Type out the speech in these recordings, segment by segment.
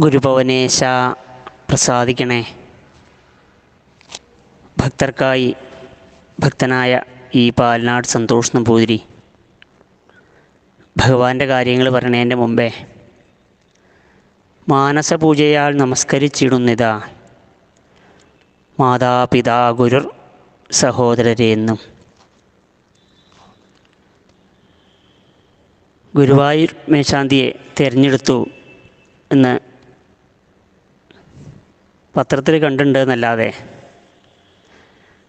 ഗുരുഭവനേശ പ്രസാദിക്കണേ. ഭക്തർക്കായി ഭക്തനായ ഈ പാലനാട് സന്തോഷ് നമ്പൂതിരി ഭഗവാന്റെ കാര്യങ്ങൾ പറഞ്ഞതിന്റെ മുമ്പേ മാനസപൂജയാൽ നമസ്കരിച്ചിടുന്നിതാ. മാതാപിതാ ഗുരുർ സഹോദരരെ എന്നും. ഗുരുവായൂർ മേശാന്തിയെ തിരഞ്ഞെടുത്തു എന്ന് പത്രത്തിൽ കണ്ടിട്ടുണ്ട് എന്നല്ലാതെ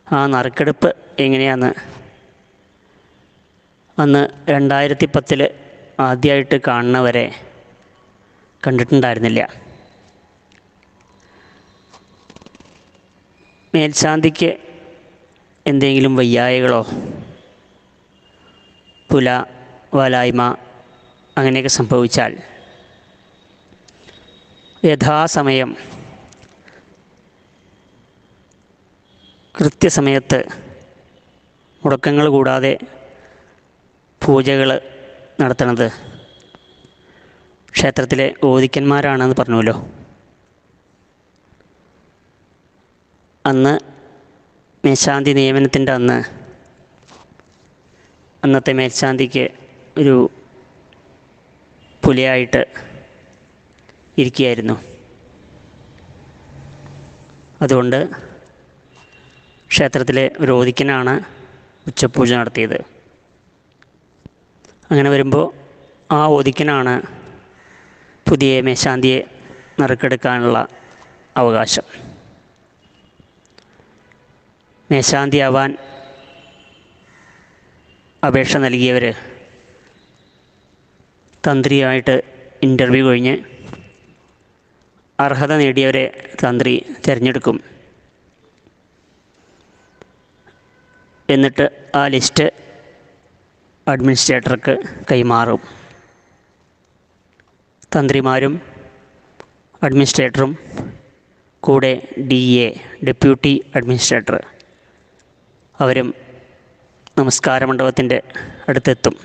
ആ നറുക്കെടുപ്പ് എങ്ങനെയാന്ന് അന്ന് രണ്ടായിരത്തി പത്തിൽ ആദ്യമായിട്ട് കാണുന്നവരെ കണ്ടിട്ടുണ്ടായിരുന്നില്ല. മേൽശാന്തിക്ക് എന്തെങ്കിലും വയ്യായകളോ പുല വലായ്മ അങ്ങനെയൊക്കെ സംഭവിച്ചാൽ യഥാസമയം കൃത്യസമയത്ത് മുടക്കങ്ങൾ കൂടാതെ പൂജകൾ നടത്തണത് ക്ഷേത്രത്തിലെ ഓദിക്കന്മാരാണെന്ന് പറഞ്ഞുവല്ലോ. അന്ന് മേശാന്തി നിയമനത്തിന്റെ അന്ന് അന്നത്തെ മേൽശാന്തിക്ക് ഒരു പുലിയായിട്ട് ഇരിക്കുകയായിരുന്നു. അതുകൊണ്ട് ക്ഷേത്രത്തിലെ ഒരു ഓദിക്കനാണ് ഉച്ചപൂജ നടത്തിയത്. അങ്ങനെ വരുമ്പോൾ ആ ഓദിക്കനാണ് പുതിയ മേശാന്തിയെ നറുക്കെടുക്കാനുള്ള അവകാശം. മേശാന്തിയാവാൻ അപേക്ഷ നൽകിയവർ തന്ത്രിയായിട്ട് ഇന്റർവ്യൂ കഴിഞ്ഞ് അർഹത നേടിയവരെ തന്ത്രി തിരഞ്ഞെടുക്കും. എന്നിട്ട് ആ ലിസ്റ്റ് അഡ്മിനിസ്ട്രേറ്റർക്ക് കൈമാറും. തന്ത്രിമാരും അഡ്മിനിസ്ട്രേറ്ററും കൂടെ ഡി എ ഡെപ്യൂട്ടി അഡ്മിനിസ്ട്രേറ്റർ അവരും നമസ്കാര മണ്ഡപത്തിന്റെ അടുത്തെത്തും.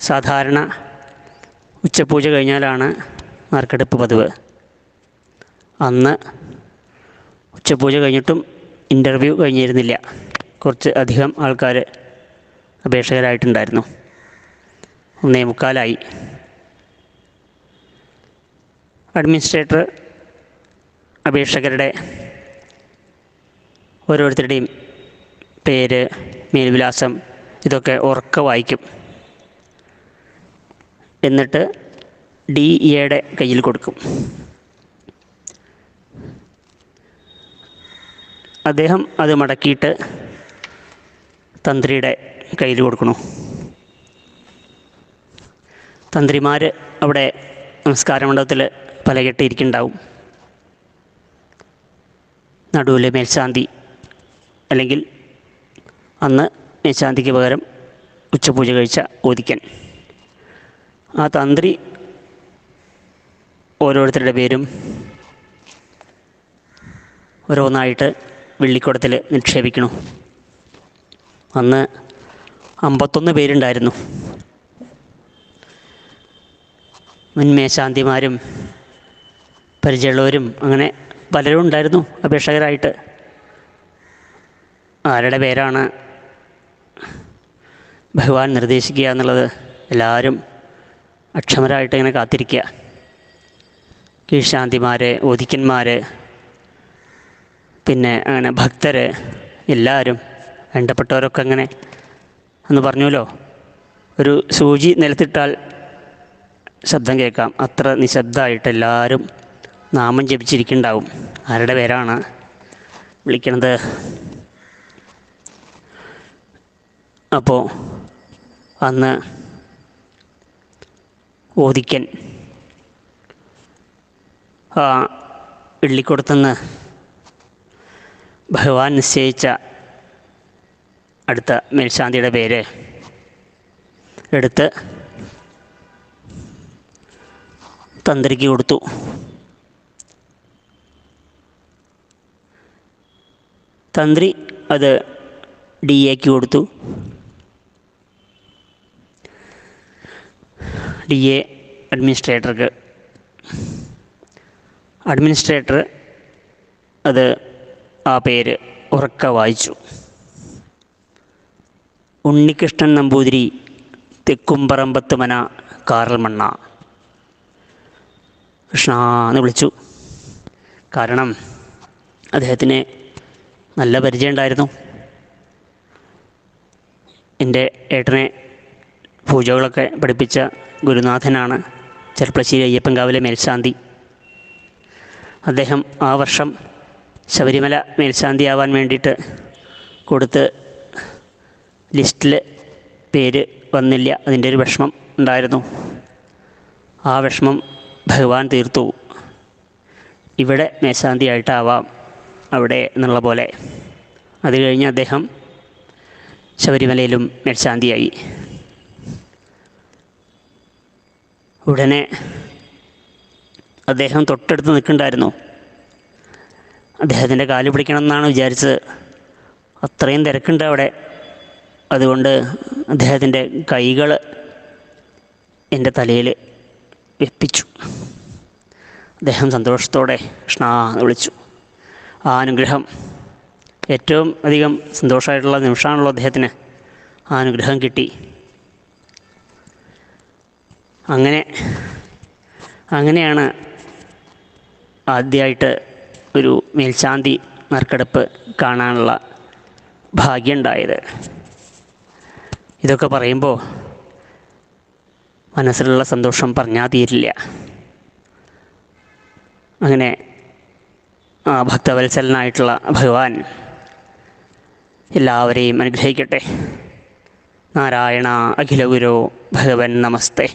സാധാരണ ഉച്ചപൂജ കഴിഞ്ഞാലാണ് നറുക്കെടുപ്പ് പതിവ്. അന്ന് ഉച്ചപൂജ കഴിഞ്ഞിട്ടും ഇന്റർവ്യൂ കഴിഞ്ഞിരുന്നില്ല. കുറച്ച് അധികം ആൾക്കാർ അപേക്ഷകരായിട്ടുണ്ടായിരുന്നു. ഒന്നേ മുക്കാലായി. അഡ്മിനിസ്ട്രേറ്റർ അപേക്ഷകരുടെ ഓരോരുത്തരുടെയും പേര് മേൽവിലാസം ഇതൊക്കെ ഉറക്ക വായിക്കും. എന്നിട്ട് ഡി എയുടെ കയ്യിൽ കൊടുക്കും. അദ്ദേഹം അത് മടക്കിയിട്ട് തന്ത്രിയുടെ കയ്യിൽ കൊടുക്കണു. തന്ത്രിമാർ അവിടെ നമസ്കാര മണ്ഡപത്തിൽ പലകെട്ടിയിരിക്കുന്നുണ്ടാവും നടുവിൽ മേൽശാന്തി അല്ലെങ്കിൽ അന്ന് മേൽശാന്തിക്ക് പകരം ഉച്ചപൂജ കഴിച്ച ഓദിക്കൻ ആ തന്ത്രി ഓരോരുത്തരുടെ പേരും ഓരോന്നായിട്ട് വെള്ളിക്കുടത്തിൽ നിക്ഷേപിക്കണു. അന്ന് അമ്പത്തൊന്ന് പേരുണ്ടായിരുന്നു. മുൻമേശാന്തിമാരും പരിചയമുള്ളവരും അങ്ങനെ പലരും ഉണ്ടായിരുന്നു അപേക്ഷകരായിട്ട്. ആരുടെ പേരാണ് ഭഗവാൻ നിർദ്ദേശിക്കുക എന്നുള്ളത് എല്ലാവരും അക്ഷമരായിട്ട് ഇങ്ങനെ കാത്തിരിക്കുക. കീഴ്ശാന്തിമാർ ഓദിക്കന്മാർ പിന്നെ അങ്ങനെ ഭക്തർ എല്ലാവരും വേണ്ടപ്പെട്ടവരൊക്കെ അങ്ങനെ എന്ന് പറഞ്ഞല്ലോ ഒരു സൂചി നിലത്തിട്ടാൽ ശബ്ദം കേൾക്കാം. അത്ര നിശബ്ദമായിട്ട് എല്ലാവരും നാമം ജപിച്ചിരിക്കുന്നുണ്ടാവും. ആരുടെ പേരാണ് വിളിക്കണത്? അപ്പോൾ അന്ന് ഓദിക്കൻ ആ ഇള്ളിക്കൊടുത്തുനിന്ന് ഭഗവാൻ നിശ്ചയിച്ച അടുത്ത മേൽശാന്തിയുടെ പേര്. എടുത്ത് തന്ത്രിക്ക് കൊടുത്തു. തന്ത്രി അത് ഡി എക്ക് കൊടുത്തു. D A അഡ്മിനിസ്ട്രേറ്റർക്ക്. അഡ്മിനിസ്ട്രേറ്റർ അത് ആ പേര് ഉറക്ക വായിച്ചു. ഉണ്ണികൃഷ്ണൻ നമ്പൂതിരി തെക്കുംപറമ്പത്ത് മന കാറൽമണ്ണ. കൃഷ്ണ എന്ന് വിളിച്ചു. കാരണം അദ്ദേഹത്തിന് നല്ല പരിചയമുണ്ടായിരുന്നു. എന്റെ ഏട്ടനെ പൂജകളൊക്കെ പഠിപ്പിച്ച ഗുരുനാഥനാണ് ചെർപ്പളശ്ശേരി അയ്യപ്പൻകാവിലെ മേൽശാന്തി. അദ്ദേഹം ആ വർഷം ശബരിമല മേൽശാന്തിയാവാൻ വേണ്ടിയിട്ട് കൊടുത്ത് ലിസ്റ്റിൽ പേര് വന്നില്ല. അതിന്റെ ഒരു വിഷമം ഉണ്ടായിരുന്നു. ആ വിഷമം ഭഗവാൻ തീർത്തു. ഇവിടെ മേശാന്തിയായിട്ടാവാം അവിടെ എന്നുള്ള പോലെ. അത് കഴിഞ്ഞ് അദ്ദേഹം ശബരിമലയിലും മേശാന്തിയായി. ഉടനെ അദ്ദേഹം തൊട്ടടുത്ത് നിൽക്കണ്ടായിരുന്നു. അദ്ദേഹത്തിന്റെ കാൽ പിടിക്കണം എന്നാണ് വിചാരിച്ചത്. അത്രയും തിരക്കുണ്ട് അവിടെ. അതുകൊണ്ട് അദ്ദേഹത്തിന്റെ കൈകൾ എന്റെ തലയിൽ വെപ്പിച്ചു അദ്ദേഹം സന്തോഷത്തോടെ കൃഷ്ണ എന്ന് വിളിച്ചു. ആ അനുഗ്രഹം ഏറ്റവും അധികം സന്തോഷമായിട്ടുള്ള നിമിഷമാണല്ലോ അദ്ദേഹത്തിന്. ആ അനുഗ്രഹം കിട്ടി. അങ്ങനെ അങ്ങനെയാണ് ആദ്യമായിട്ട് ഒരു മേൽശാന്തി നറുക്കെടുപ്പ് കാണാനുള്ള ഭാഗ്യമുണ്ടായത് ഇതൊക്കെ പറയുമ്പോൾ മനസ്സിലുള്ള സന്തോഷം പറഞ്ഞാൽ തീരില്ല. അങ്ങനെ ആ ഭക്തവത്സലനായിട്ടുള്ള ഭഗവാൻ എല്ലാവരെയും അനുഗ്രഹിക്കട്ടെ. നാരായണ അഖിലഗുരോ ഭഗവൻ നമസ്തേ.